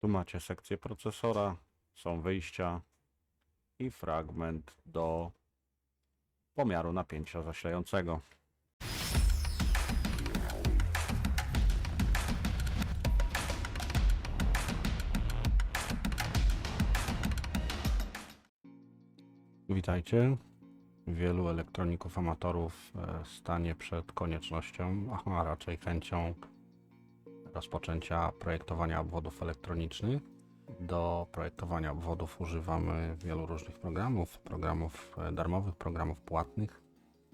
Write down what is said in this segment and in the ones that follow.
Tu macie sekcję procesora, są wyjścia i fragment do pomiaru napięcia zasilającego. Witajcie. Wielu elektroników amatorów e, stanie przed koniecznością, a raczej chęcią rozpoczęcia projektowania obwodów elektronicznych. Do projektowania obwodów używamy wielu różnych programów, programów e, darmowych, programów płatnych.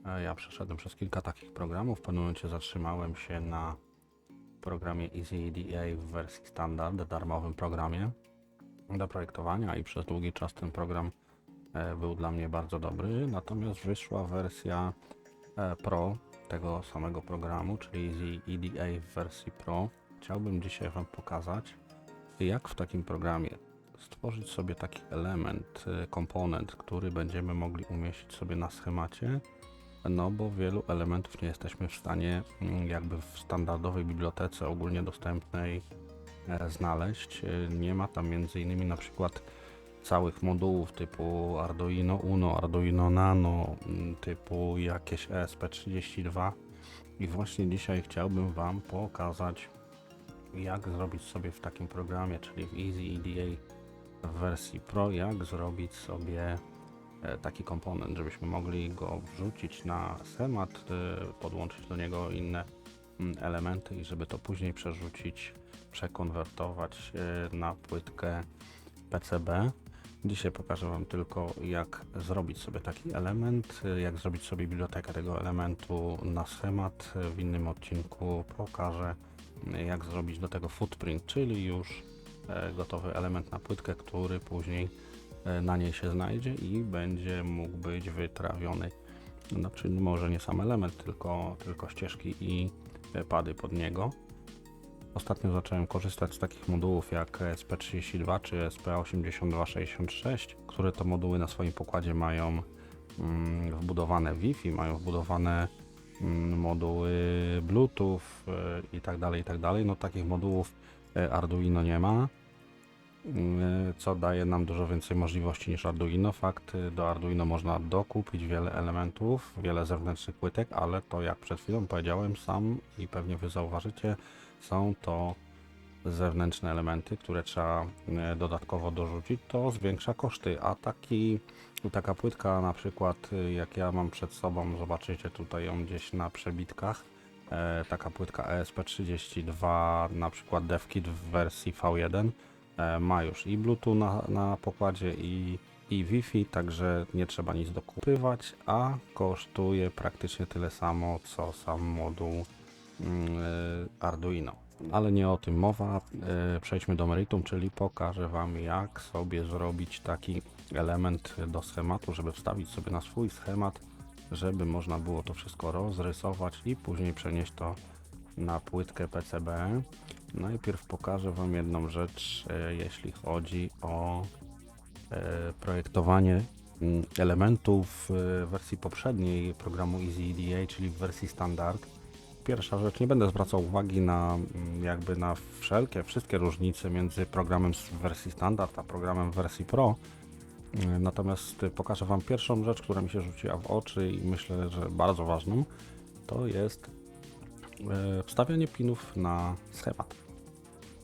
E, Ja przeszedłem przez kilka takich programów. W pewnym momencie zatrzymałem się na programie EasyEDA w wersji standard, darmowym programie do projektowania i przez długi czas ten program e, był dla mnie bardzo dobry. Natomiast wyszła wersja Pro tego samego programu, czyli EasyEDA w wersji Pro. Chciałbym dzisiaj Wam pokazać, jak w takim programie stworzyć sobie taki element, y, komponent, który będziemy mogli umieścić sobie na schemacie, no bo wielu elementów nie jesteśmy w stanie mm, jakby w standardowej bibliotece ogólnie dostępnej e, znaleźć. Y, Nie ma tam między innymi na przykład całych modułów typu Arduino Uno, Arduino Nano, mm, typu jakieś ESP32 i właśnie dzisiaj chciałbym Wam pokazać jak zrobić sobie w takim programie, czyli w Easy EDA w wersji Pro, jak zrobić sobie e, taki komponent, żebyśmy mogli go wrzucić na schemat, e, podłączyć do niego inne mm, elementy i żeby to później przerzucić, przekonwertować e, na płytkę PCB. Dzisiaj pokażę Wam tylko jak zrobić sobie taki element, jak zrobić sobie bibliotekę tego elementu na schemat. W innym odcinku pokażę jak zrobić do tego footprint, czyli już e, gotowy element na płytkę, który później e, na niej się znajdzie i będzie mógł być wytrawiony. Znaczy może nie sam element, tylko, tylko ścieżki i pady pod niego. Ostatnio zacząłem korzystać z takich modułów jak SP32 czy SP8266, które to moduły na swoim pokładzie mają mm, wbudowane Wi-Fi, mają wbudowane mm, moduły Bluetooth e, i tak dalej, i tak dalej. No takich modułów e, Arduino nie ma, mm, e, co daje nam dużo więcej możliwości niż Arduino. Fakt, do Arduino można dokupić wiele elementów, wiele zewnętrznych płytek, ale to jak przed chwilą powiedziałem sam i pewnie Wy zauważycie, są to zewnętrzne elementy, które trzeba dodatkowo dorzucić, to zwiększa koszty, a taki, taka płytka na przykład e, jak ja mam przed sobą, zobaczycie tutaj ją gdzieś na przebitkach, e, taka płytka ESP32 na przykład DevKit w wersji V1 e, ma już i Bluetooth na, na pokładzie i, i Wi-Fi, także nie trzeba nic dokupywać, a kosztuje praktycznie tyle samo co sam moduł mm, e, Arduino. Ale nie o tym mowa. E, Przejdźmy do meritum, czyli pokażę Wam, jak sobie zrobić taki element do schematu, żeby wstawić sobie na swój schemat, żeby można było to wszystko rozrysować i później przenieść to na płytkę PCB. Najpierw pokażę Wam jedną rzecz, e, jeśli chodzi o e, projektowanie mm, elementów w wersji poprzedniej programu EasyEDA, czyli w wersji standard. Pierwsza rzecz, nie będę zwracał uwagi na mm, jakby na wszelkie, wszystkie różnice między programem z wersji standard a programem w wersji Pro. Mm, Natomiast y, pokażę Wam pierwszą rzecz, która mi się rzuciła w oczy i myślę, że bardzo ważną, to jest e, wstawianie pinów na schemat.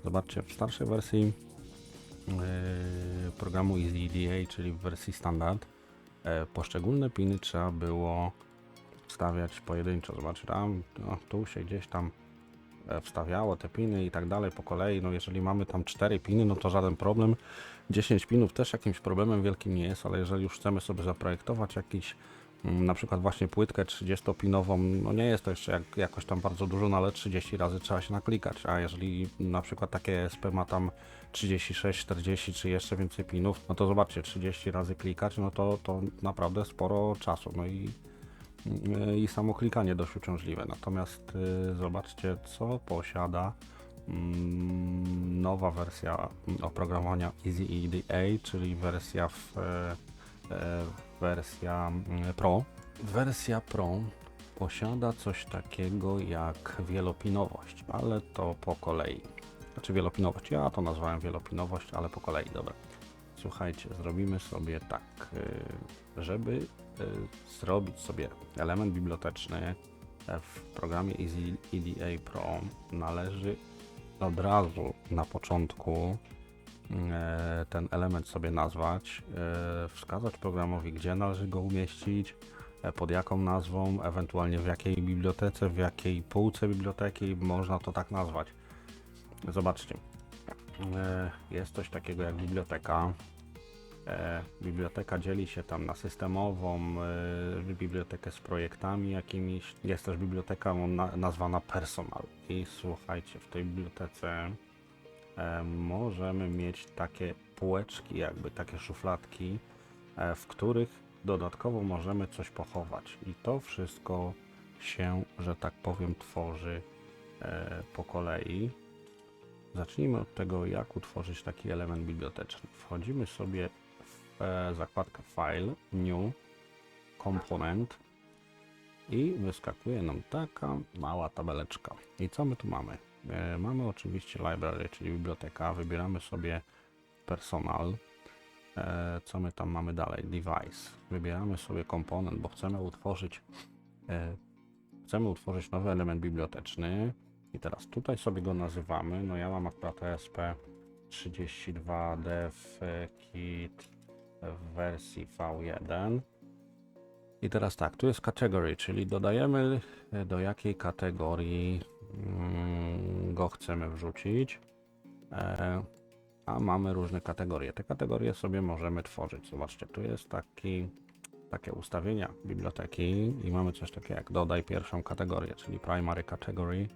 Zobaczcie, w starszej wersji e, programu EasyEDA, czyli w wersji standard, e, poszczególne piny trzeba było wstawiać pojedynczo. Zobaczcie, tam, no, tu się gdzieś tam e, wstawiało te piny i tak dalej po kolei. No jeżeli mamy tam 4 piny, no to żaden problem. 10 pinów też jakimś problemem wielkim nie jest, ale jeżeli już chcemy sobie zaprojektować jakiś mm, na przykład właśnie płytkę 30-pinową, no nie jest to jeszcze jak, jakoś tam bardzo dużo, no ale 30 razy trzeba się naklikać, a jeżeli na przykład takie SP ma tam 36, 40 czy jeszcze więcej pinów, no to zobaczcie, 30 razy klikać, no to, to naprawdę sporo czasu, no i i samo klikanie dość uciążliwe. Natomiast y, zobaczcie, co posiada mm, nowa wersja oprogramowania Easy EDA, czyli wersja w, e, e, wersja mm, Pro. Wersja Pro posiada coś takiego jak wielopinowość, ale to po kolei. Znaczy wielopinowość. Ja to nazwałem wielopinowość, ale po kolei, dobra. Słuchajcie, zrobimy sobie tak, żeby zrobić sobie element biblioteczny e, w programie Easy EDA Pro należy od razu na początku e, ten element sobie nazwać, e, wskazać programowi, gdzie należy go umieścić, pod jaką nazwą, ewentualnie w jakiej bibliotece, w jakiej półce biblioteki można to tak nazwać. Zobaczcie, jest coś takiego jak biblioteka. E, Biblioteka dzieli się tam na systemową, e, bibliotekę z projektami jakimiś. Jest też biblioteka na, nazwana personal. I słuchajcie, w tej bibliotece e, możemy mieć takie półeczki, jakby takie szufladki, w których dodatkowo możemy coś pochować. I to wszystko się, że tak powiem, tworzy po kolei. Zacznijmy od tego, jak utworzyć taki element biblioteczny. Wchodzimy sobie e, zakładkę File, New, Component i wyskakuje nam taka mała tabeleczka. I co my tu mamy? E, mamy oczywiście library, czyli biblioteka. Wybieramy sobie personal. E, co my tam mamy dalej? Device. Wybieramy sobie komponent, bo chcemy utworzyć e, chcemy utworzyć nowy element biblioteczny. I teraz tutaj sobie go nazywamy. No ja mam akurat ESP32 dev kit w wersji V1. I teraz tak, tu jest category, czyli dodajemy e, do jakiej kategorii mm, go chcemy wrzucić. E, a mamy różne kategorie. Te kategorie sobie możemy tworzyć. Zobaczcie, tu jest taki, takie ustawienia biblioteki i mamy coś takiego jak dodaj pierwszą kategorię, czyli primary category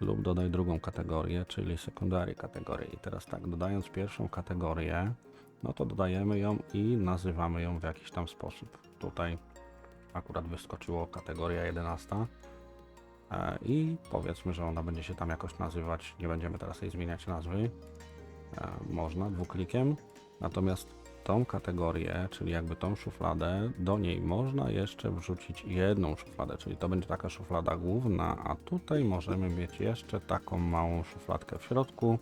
lub dodaj drugą kategorię, czyli secondary category. I teraz tak, dodając pierwszą kategorię, no to dodajemy ją i nazywamy ją w jakiś tam sposób. Tutaj akurat wyskoczyło kategoria 11 e, i powiedzmy, że ona będzie się tam jakoś nazywać. Nie będziemy teraz jej zmieniać nazwy. E, Można dwuklikiem. Natomiast tą kategorię, czyli jakby tą szufladę, do niej można jeszcze wrzucić jedną szufladę, czyli to będzie taka szuflada główna, a tutaj możemy mieć jeszcze taką małą szufladkę w środku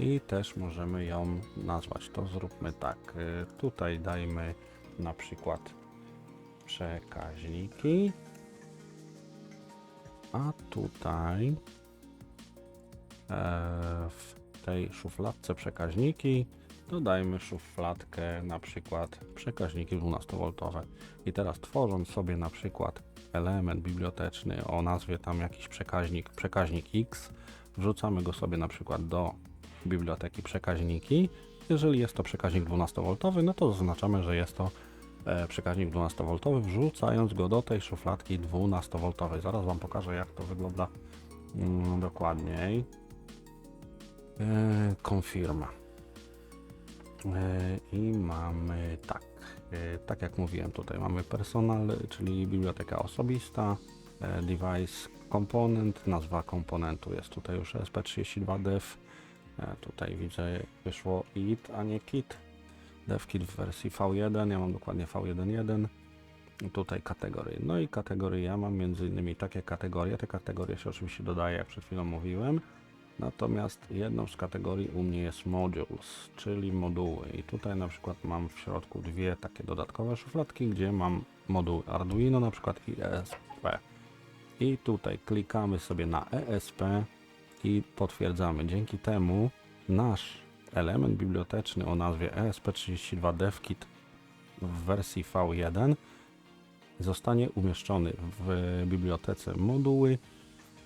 i też możemy ją nazwać. To zróbmy tak. y, Tutaj dajmy na przykład przekaźniki, a tutaj e, w tej szufladce przekaźniki dodajmy szufladkę na przykład przekaźniki 12V. I teraz tworząc sobie na przykład element biblioteczny o nazwie tam jakiś przekaźnik, przekaźnik X, wrzucamy go sobie na przykład do biblioteki przekaźniki. Jeżeli jest to przekaźnik 12V, no to zaznaczamy, że jest to e, przekaźnik 12V, wrzucając go do tej szufladki 12V. Zaraz Wam pokażę, jak to wygląda mm, dokładniej. E, Confirm. E, I mamy tak, e, tak jak mówiłem, tutaj mamy personal, czyli biblioteka osobista, e, device komponent, nazwa komponentu jest tutaj już SP32dev. Tutaj widzę wyszło it, a nie kit. DevKit w wersji V1, ja mam dokładnie V1.1. I Tutaj kategorie. No i kategorie ja mam między innymi takie kategorie. Te kategorie się oczywiście dodaje, jak przed chwilą mówiłem. Natomiast jedną z kategorii u mnie jest modules, czyli moduły. I tutaj na przykład mam w środku dwie takie dodatkowe szufladki, gdzie mam moduł Arduino na przykład i ESP. I tutaj klikamy sobie na ESP i potwierdzamy. Dzięki temu nasz element biblioteczny o nazwie E ESP32 DevKit w wersji V1 zostanie umieszczony w bibliotece moduły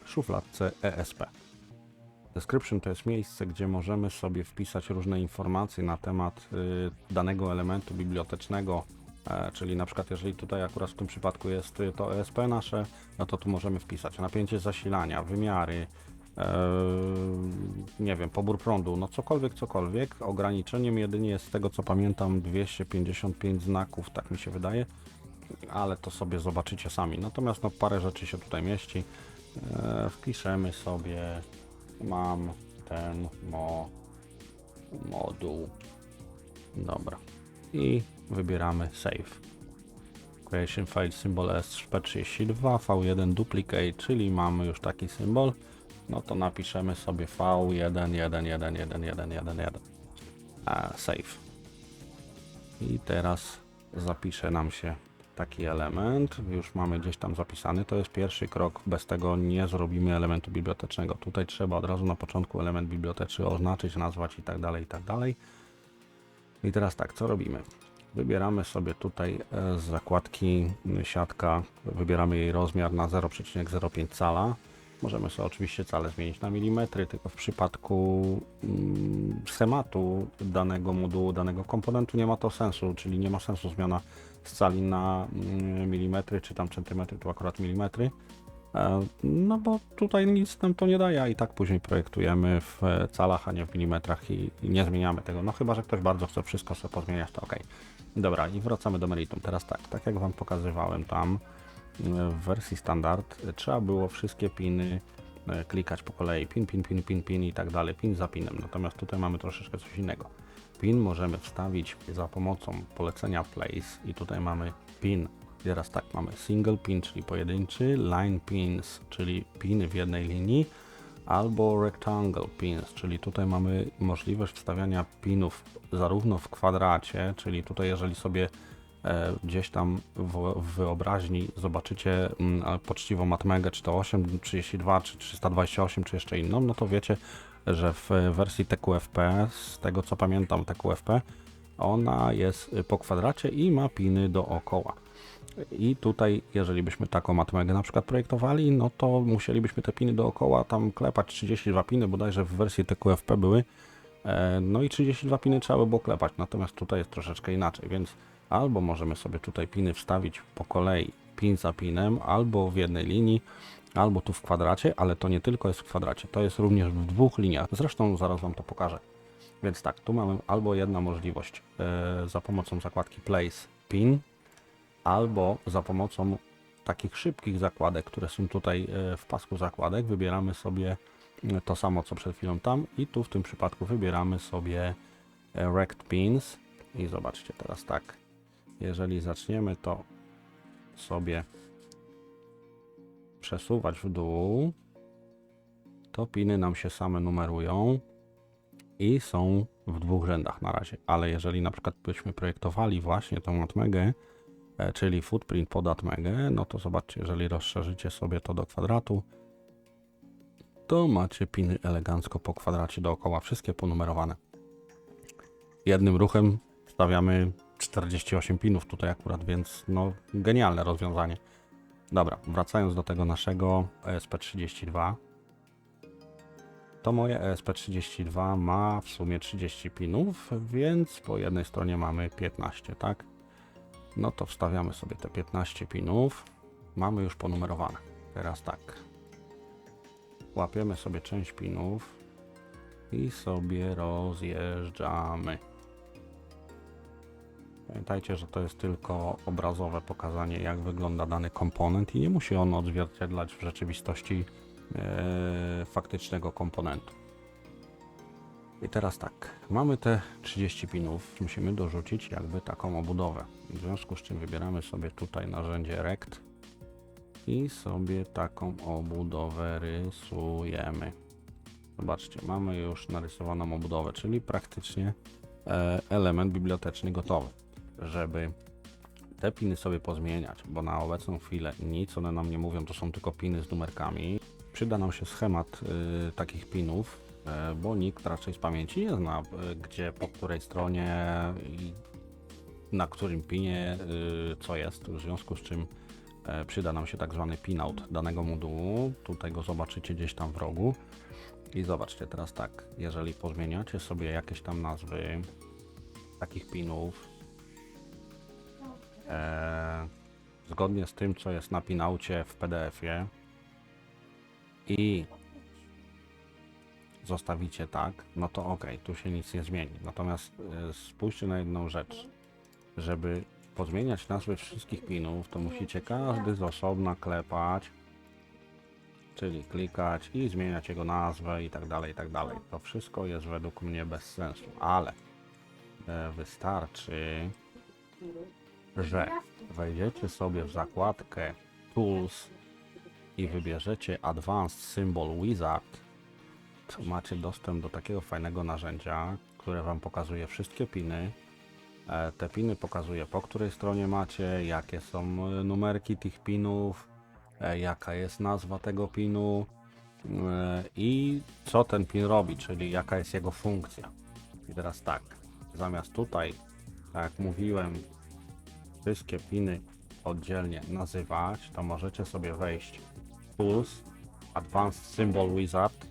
w szufladce ESP. Description to jest miejsce, gdzie możemy sobie wpisać różne informacje na temat y, danego elementu bibliotecznego, e, czyli na przykład jeżeli tutaj akurat w tym przypadku jest to ESP nasze, no to tu możemy wpisać napięcie zasilania, wymiary, nie wiem, pobór prądu, no cokolwiek, cokolwiek. Ograniczeniem jedynie jest z tego co pamiętam 255 znaków, tak mi się wydaje, ale to sobie zobaczycie sami. Natomiast no parę rzeczy się tutaj mieści. E, wpiszemy sobie mam ten mo, moduł. Dobra. I wybieramy save. Creation file symbol SP32 V1 duplicate, czyli mamy już taki symbol. No to napiszemy sobie V1111111. A, save. I teraz zapisze nam się taki element. Już mamy gdzieś tam zapisany. To jest pierwszy krok. Bez tego nie zrobimy elementu bibliotecznego. Tutaj trzeba od razu na początku element biblioteczny oznaczyć, nazwać i tak dalej, i tak dalej. I teraz tak, co robimy? Wybieramy sobie tutaj e, z zakładki m, siatka, wybieramy jej rozmiar na 0,05 cala. Możemy sobie oczywiście cale zmienić na milimetry, tylko w przypadku mm, schematu danego modułu, danego komponentu nie ma to sensu, czyli nie ma sensu zmiana z cali na mm, milimetry, czy tam centymetry, tu akurat milimetry. E, No bo tutaj nic nam to nie daje, a i tak później projektujemy w calach, a nie w milimetrach i, i nie zmieniamy tego. No chyba, że ktoś bardzo chce wszystko sobie pozmieniać, to ok. Dobra, i wracamy do meritum. Teraz tak, tak jak Wam pokazywałem tam w wersji standard, trzeba było wszystkie piny e, klikać po kolei. Pin, pin, pin, pin, pin i tak dalej, pin za pinem. Natomiast tutaj mamy troszeczkę coś innego. Pin możemy wstawić za pomocą polecenia place i tutaj mamy pin. Teraz tak, mamy single pin, czyli pojedynczy, line pins, czyli piny w jednej linii, albo rectangle pins, czyli tutaj mamy możliwość wstawiania pinów zarówno w kwadracie, czyli tutaj jeżeli sobie gdzieś tam w, wyobraźni zobaczycie mm, poczciwą matmegę, czy to 832, czy 328, czy jeszcze inną, no to wiecie, że w wersji TQFP, z tego co pamiętam TQFP, ona jest po kwadracie i ma piny dookoła. I tutaj, jeżeli byśmy taką matmegę na przykład projektowali, no to musielibyśmy te piny dookoła tam klepać 32 piny, bodajże w wersji TQFP były. E, No i 32 piny trzeba by było klepać, natomiast tutaj jest troszeczkę inaczej, więc albo możemy sobie tutaj piny wstawić po kolei, pin za pinem, albo w jednej linii, albo tu w kwadracie, ale to nie tylko jest w kwadracie, to jest również w dwóch liniach. Zresztą zaraz Wam to pokażę. Więc tak, tu mamy albo jedna możliwość e, za pomocą zakładki Place Pin, albo za pomocą takich szybkich zakładek, które są tutaj e, w pasku zakładek, wybieramy sobie to samo co przed chwilą tam. I tu w tym przypadku wybieramy sobie e, Rect Pins i zobaczcie teraz tak, jeżeli zaczniemy to sobie przesuwać w dół, to piny nam się same numerują i są w dwóch rzędach na razie, ale jeżeli na przykład byśmy projektowali właśnie tą atmegę, e, czyli footprint pod atmegę, no to zobaczcie, jeżeli rozszerzycie sobie to do kwadratu, to macie piny elegancko po kwadracie dookoła, wszystkie ponumerowane. Jednym ruchem stawiamy 48 pinów tutaj akurat, więc no genialne rozwiązanie. Dobra, wracając do tego naszego E ESP32, to moje E ESP32 ma w sumie 30 pinów, więc po jednej stronie mamy 15, tak? No to wstawiamy sobie te 15 pinów. Mamy już ponumerowane. Teraz tak. Łapiemy sobie część pinów i sobie rozjeżdżamy. Pamiętajcie, że to jest tylko obrazowe pokazanie, jak wygląda dany komponent i nie musi on odzwierciedlać w rzeczywistości e, faktycznego komponentu. I teraz tak, mamy te 30 pinów, musimy dorzucić jakby taką obudowę. W związku z czym wybieramy sobie tutaj narzędzie Rect i sobie taką obudowę rysujemy. Zobaczcie, mamy już narysowaną obudowę, czyli praktycznie e, element biblioteczny gotowy. Żeby te piny sobie pozmieniać, bo na obecną chwilę nic one nam nie mówią, to są tylko piny z numerkami. Przyda nam się schemat y, takich pinów, y, bo nikt raczej z pamięci nie zna, gdzie, po której stronie i na którym pinie co jest, w związku z czym e, przyda nam się tak zwany pinout danego modułu. Tutaj go zobaczycie gdzieś tam w rogu. I zobaczcie teraz tak, jeżeli pozmieniacie sobie jakieś tam nazwy takich pinów, e, zgodnie z tym, co jest na pinaucie w PDF-ie i zostawicie tak, no to ok, tu się nic nie zmieni. Natomiast e, spójrzcie na jedną rzecz. Żeby pozmieniać nazwy wszystkich pinów, to musicie każdy z osobna klepać, czyli klikać i zmieniać jego nazwę i tak dalej, i tak dalej. To wszystko jest według mnie bez sensu, ale e, wystarczy, że wejdziecie sobie w zakładkę Tools i wybierzecie Advanced Symbol Wizard, to macie dostęp do takiego fajnego narzędzia, które Wam pokazuje wszystkie piny. E, Te piny pokazuje po której stronie macie, jakie są e, numerki tych pinów, e, jaka jest nazwa tego pinu i co ten pin robi, czyli jaka jest jego funkcja. I teraz tak, zamiast tutaj, tak jak mówiłem, wszystkie piny oddzielnie nazywać, to możecie sobie wejść w Advanced Symbol Wizard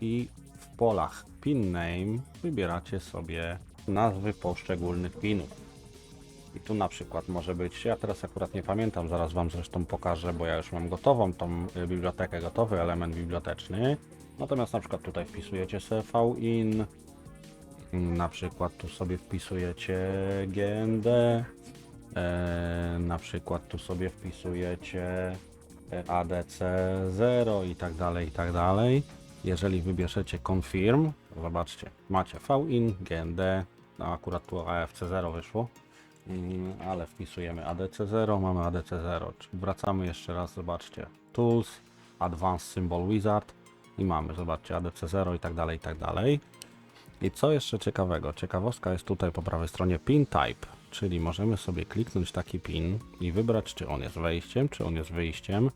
i w polach Pin Name wybieracie sobie nazwy poszczególnych pinów. I tu na przykład może być, ja teraz akurat nie pamiętam, zaraz Wam zresztą pokażę, bo ja już mam gotową tą y, bibliotekę, gotowy element biblioteczny. Natomiast na przykład tutaj wpisujecie cvin, na przykład tu sobie wpisujecie GND, e, na przykład tu sobie wpisujecie e, ADC0 i tak dalej, i tak dalej. Jeżeli wybierzecie confirm, zobaczcie, macie VIN, GND, no akurat tu AFC0 wyszło, Mm, ale wpisujemy ADC0, mamy ADC0. Czyli Wracamy jeszcze raz, zobaczcie, Tools, Advanced Symbol Wizard i mamy, zobaczcie, ADC0 i tak dalej, i tak dalej. I co jeszcze ciekawego? Ciekawostka jest tutaj po prawej stronie Pin Type, czyli możemy sobie kliknąć taki pin i wybrać, czy on jest wejściem, czy on jest wyjściem,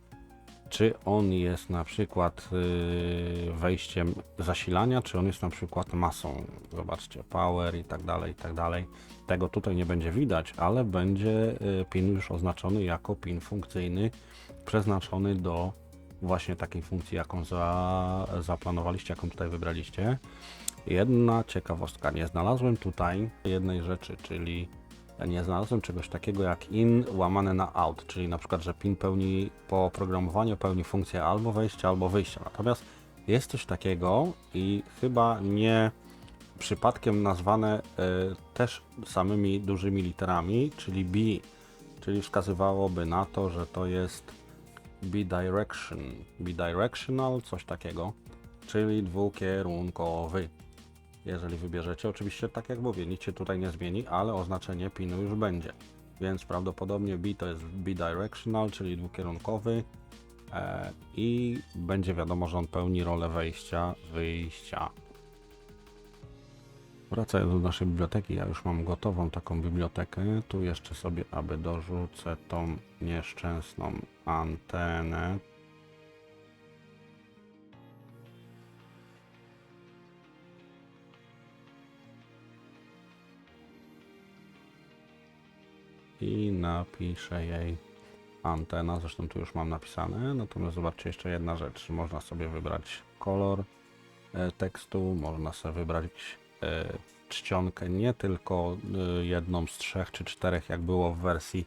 czy on jest na przykład yy, wejściem zasilania, czy on jest na przykład masą. Zobaczcie, power i tak dalej, i tak dalej. Tego tutaj nie będzie widać, ale będzie yy, pin już oznaczony jako pin funkcyjny, przeznaczony do właśnie takiej funkcji, jaką za, zaplanowaliście, jaką tutaj wybraliście. Jedna ciekawostka, nie znalazłem tutaj jednej rzeczy, czyli nie znalazłem czegoś takiego jak in łamane na out, czyli na przykład, że pin pełni po oprogramowaniu pełni funkcję albo wejścia, albo wyjścia. Natomiast jest coś takiego i chyba nie przypadkiem nazwane y, też samymi dużymi literami, czyli B, czyli wskazywałoby na to, że to jest bidirection, bidirectional, coś takiego, czyli dwukierunkowy. Jeżeli wybierzecie, oczywiście tak jak mówię, nic się tutaj nie zmieni, ale oznaczenie pinu już będzie. Więc prawdopodobnie B to jest bidirectional, czyli dwukierunkowy e, i będzie wiadomo, że on pełni rolę wejścia, wyjścia. Wracając do naszej biblioteki, ja już mam gotową taką bibliotekę. Tu jeszcze sobie, aby dorzucę tą nieszczęsną antenę. I napiszę jej antena, zresztą tu już mam napisane. Natomiast zobaczcie jeszcze jedna rzecz. Można sobie wybrać kolor e, tekstu, można sobie wybrać e, czcionkę, nie tylko e, jedną z trzech czy czterech, jak było w wersji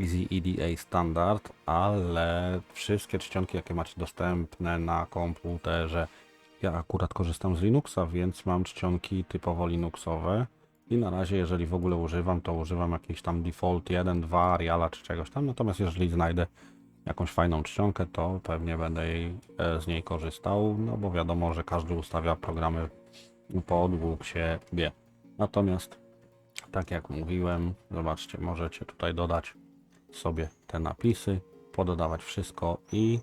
Easy EDA Standard, ale wszystkie czcionki, jakie macie dostępne na komputerze. Ja akurat korzystam z Linuxa, więc mam czcionki typowo Linuxowe. I na razie, jeżeli w ogóle używam, to używam jakiś tam default 1, 2, Ariala czy czegoś tam. Natomiast jeżeli znajdę jakąś fajną czcionkę, to pewnie będę jej, e, z niej korzystał, no bo wiadomo, że każdy ustawia programy po Linuxie wie. Natomiast, tak jak mówiłem, zobaczcie, możecie tutaj dodać sobie te napisy, pododawać wszystko i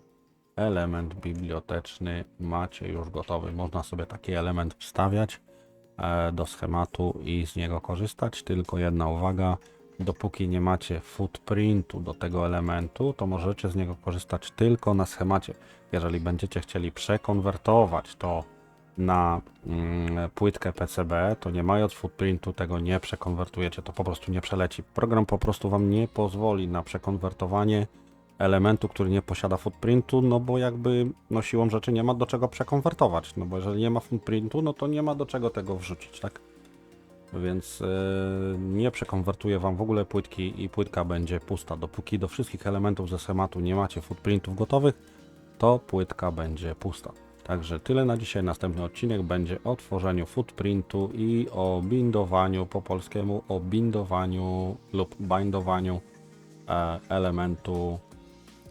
element biblioteczny macie już gotowy. Można sobie taki element wstawiać do schematu i z niego korzystać. Tylko jedna uwaga, dopóki nie macie footprintu do tego elementu, to możecie z niego korzystać tylko na schemacie. Jeżeli będziecie chcieli przekonwertować to na mm, płytkę PCB, to nie mając footprintu tego nie przekonwertujecie, to po prostu nie przeleci. Program po prostu Wam nie pozwoli na przekonwertowanie elementu, który nie posiada footprintu, no bo jakby no siłą rzeczy nie ma do czego przekonwertować, no bo jeżeli nie ma footprintu, no to nie ma do czego tego wrzucić, tak? Więc yy, nie przekonwertuje Wam w ogóle płytki i płytka będzie pusta. Dopóki do wszystkich elementów ze schematu nie macie footprintów gotowych, to płytka będzie pusta. Także tyle na dzisiaj. Następny odcinek będzie o tworzeniu footprintu i o bindowaniu po polskiemu, o bindowaniu lub bindowaniu e, elementu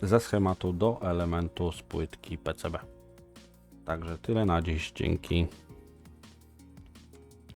ze schematu do elementu z płytki PCB. Także tyle na dziś. Dzięki.